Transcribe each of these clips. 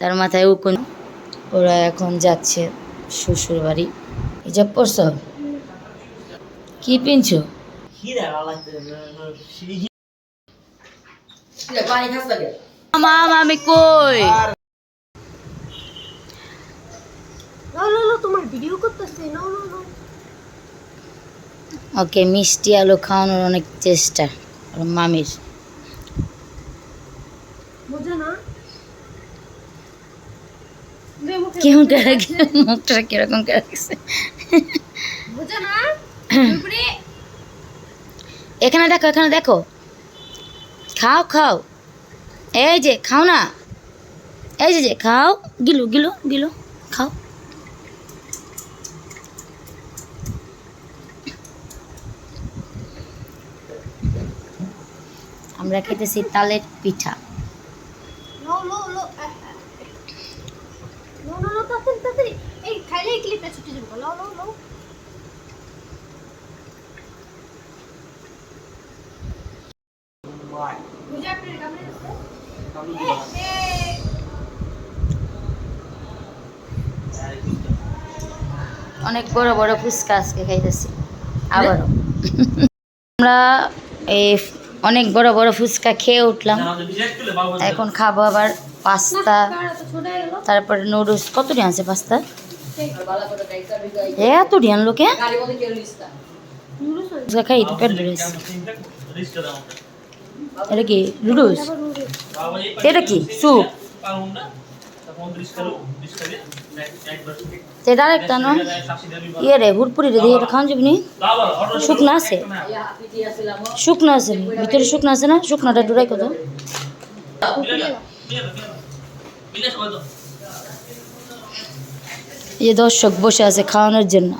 তার মাথায় উকুন। ওরা এখন যাচ্ছে শ্বশুর বাড়ি। হিজাব পরছ? কি পিনছো? মামা আমি কই? তোমার ভিডিও করতেছে। ওকে মিষ্টি আলু খাওয়ানোর অনেক চেষ্টা মামির বোঝো না নে কেমন করে মুখটা কীরকম না? উপরে। এখানে দেখো এখানে দেখো। খাও খাও। এই যে খাও না। এই যে যে খাও। গিলু গিলু গিলু খাও। আমরা খেতেছি তালের পিঠা। নো নো নো তাড়াতাড়ি তাড়াতাড়ি। এই খাইলে এই ক্লিপটা ছুটে যাব। লো লো লো অনেক বড় বড় ফুচকা আজকে খাইতেছি। আবারও। আমরা এই অনেক বড় বড় ফুচকা খেয়ে উঠলাম। এখন খাব আবার পাস্তা। তারপরে নুডলস কত ডিয়ান আছে পাস্তা? এত ডিয়ান লোকে খাই তো পেট গেছে। এটা কি, নুডলস? এটা কি, স্যুপ? এটা আরেকটা না ইয়ে রে হুড়পুরি রে দিয়ে এটা খাওয়ান যাবি নি? শুকনো আছে। শুকনো আছে, ভিতরে শুকনো আছে না? শুকনোটা ডুরাই কত এই যে দর্শক বসে আছে খাওয়ানোর জন্য।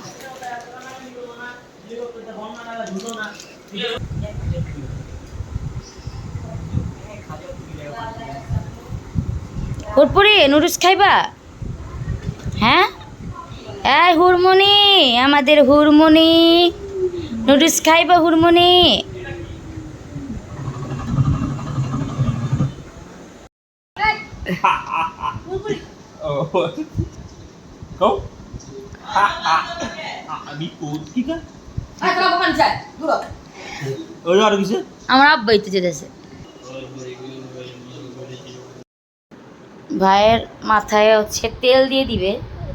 হুড়পুরি নুডলস খাইবা? হ্যাঁ? এই হুড়মুনি আমাদের হুড়মুনি নুডলস খাইবা Kau? আমার আব্বাই তো যেতেছে ভাইয়ের মাথায় হচ্ছে তেল দিয়ে দিবে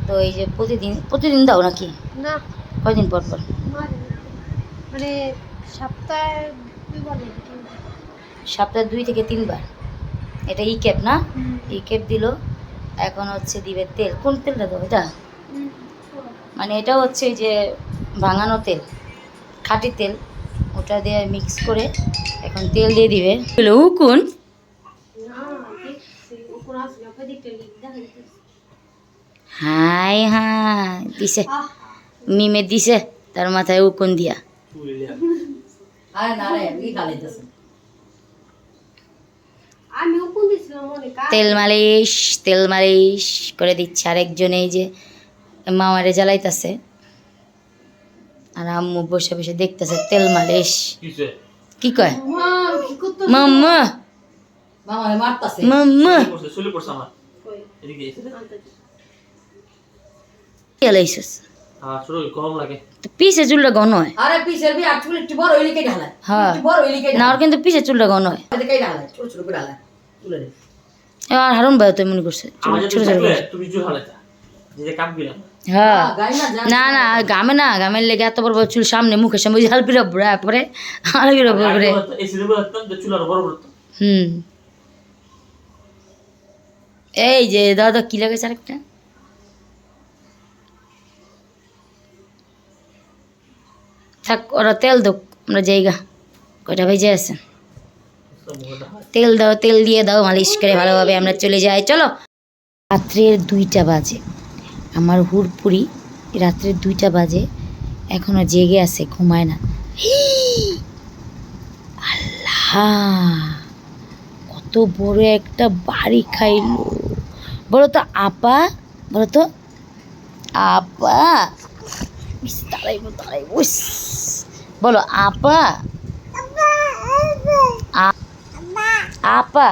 তো এই যে প্রতিদিন প্রতিদিন দাও নাকি না কয়দিন পর পর মানে সপ্তাহে দুইবার নাকি তিনবার। সপ্তাহে দুই থেকে তিনবার এটা ই ক্যাপ না ই ক্যাপ দিল এখন হচ্ছে দিবে তেল। কোন তেলটা দেবো এটা? মানে এটা হচ্ছে যে ভাঙানো তেল খাঁটি তেল। ওটা দিয়ে মিক্স করে এখন তেল দিয়ে দিবে। উকুন না। হাই হাই দিছে। মিমে দিছে তার মাথায় উকুন দিয়া? কোন দিছিলাম মনে কার তেল মালিশ তেল মালিশ করে দিচ্ছে আরেকজন এই যে মামারে জ্বালাইতেছে। আর আম্মু বসে বসে দেখতেছে তেল মালিশ। কি কয়? মাম্মা মাম্মা পিছে চুলটা ঘন হয়। হ্যাঁ। না ওর কিন্তু পিছে চুলটা ঘন হয়। আর হারুন ভাই তো মনে করছে। ছোট ছোট তুমি জু হালাতা যে কাম দিলাম হ্যাঁ। না না না গামে না গামের লেগে এত বড় বড় চুল সামনে মুখের সামনে ওই হালপির হালপির যে হুম। এই যে দাদা কি লাগাইছে আরেকটা? থাক ওরা তেল দোক আমরা জায়গা কয়টা ভেজে আছে? তেল দাও, তেল দিয়ে দাও, মালিশ করে ভালোভাবে আমরা চলে যাই। চলো। রাত্রের দুইটা বাজে। আমার হুড়পুরি রাত্রের দুইটা বাজে। এখনও জেগে আছে, ঘুমায় না। আল্লাহ! কত বড় একটা বাড়ি খাইলো। বলো তো আপা বলো তো আপা দাঁড়াইবো দাঁড়াইবো বলো আপা আপা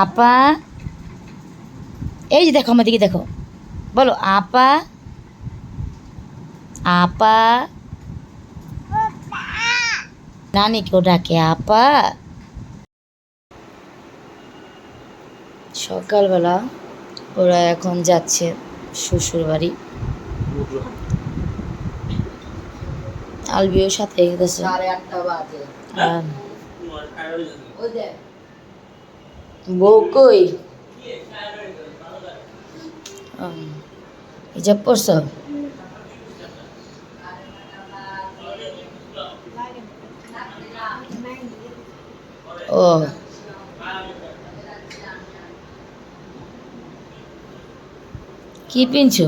আপা এই যে দেখো আমার দিকে দেখো বলো আপা আপা নানি কেউ ডাকে আপা সকালবেলা ওরা এখন যাচ্ছে শ্বশুর বাড়ি। আলবিও সাথে গেছে। সাড়ে আটটা বাজে। বউ কই হিজাব পরছ ও কি পিনছো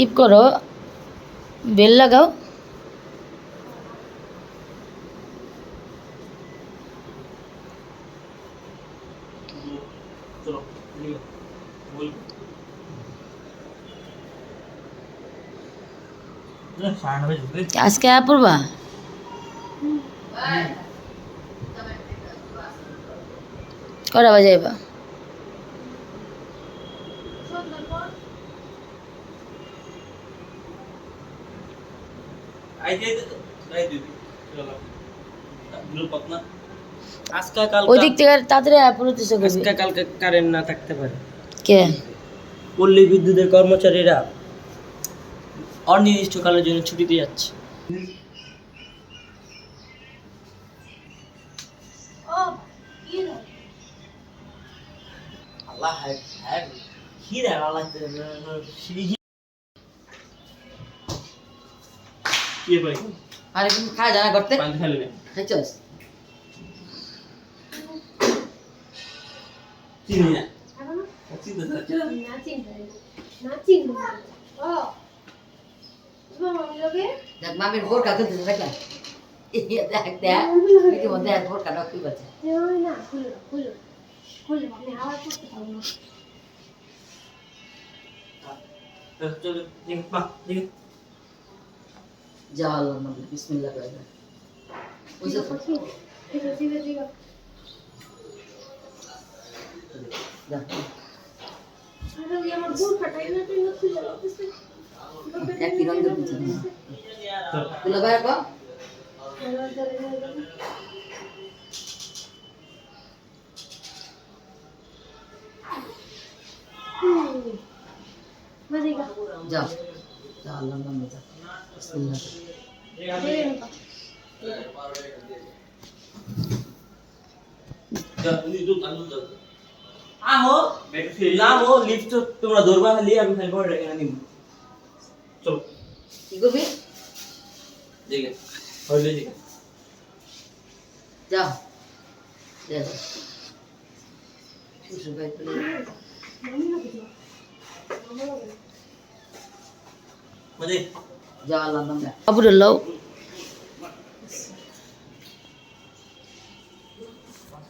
টিপ করো। বেল লাগাও। আজকে পড়বা? কটা বাজে ওই দিক থেকে তাড়াতাড়ি পড়তেছে আজকে কালকে কারেন্ট না থাকতে পারে। কে? পল্লী বিদ্যুতের কর্মচারীরা অনির্দিষ্টকালের জন্য ছুটিতে যাচ্ছে। ও কি হ্যাঁ কি রে আল্লাহ কি জানা করতে। পানি খালি না। চিন্তা না চিন্তা ও। তোমার মামি লগে? দেখ মামির দেখলাম ইয়ে দেখ দেখ। এক বোরকা ডক্টর বাচ্চা ওই না খুলে খুলে। খুলে আমি হাওয়া করতে পারব না। চলো দেখ আছে দেখ। আরে ওই আমার বুক ফাটাই না তুই না আহো নামো লিফট তোমরা ধরবা খালি আমি খালি করে রেখে নিব চলো। কি করবি ঠিক আছে। হইলে ঠিক আছে। যা যা যা শ্বশুর মানে লও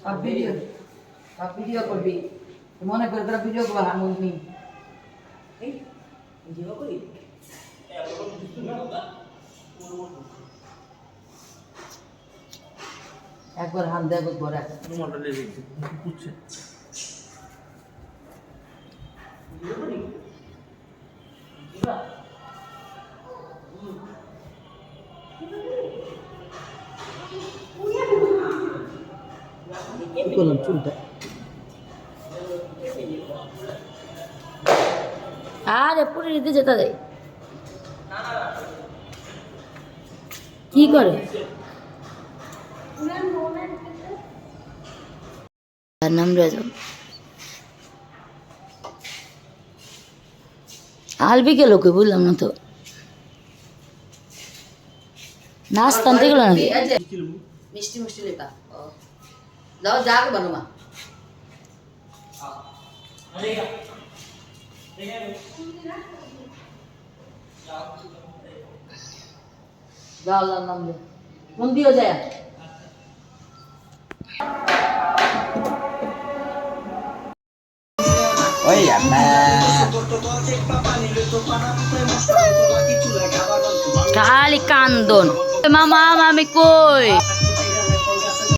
সব ভিডিও ভিডিও করবি মনে করে তোরা ভিডিও করব একবার হাত দেব একবার এক মডেল দেখছি বুঝছে কি করলাম চুলটা। আরে পুরো দিতে যেতে দেয় কি করে? তার নাম রেজব। আলবি কে লোকে বুঝলাম না তো। নাস্তা আনতে গেলো নাকি? মিষ্টি মিষ্টি লেখা। ও যাও যাক বানো মা যা আল্লাহর নাম লে মন দিও যায় ওই আল্লাহ খালি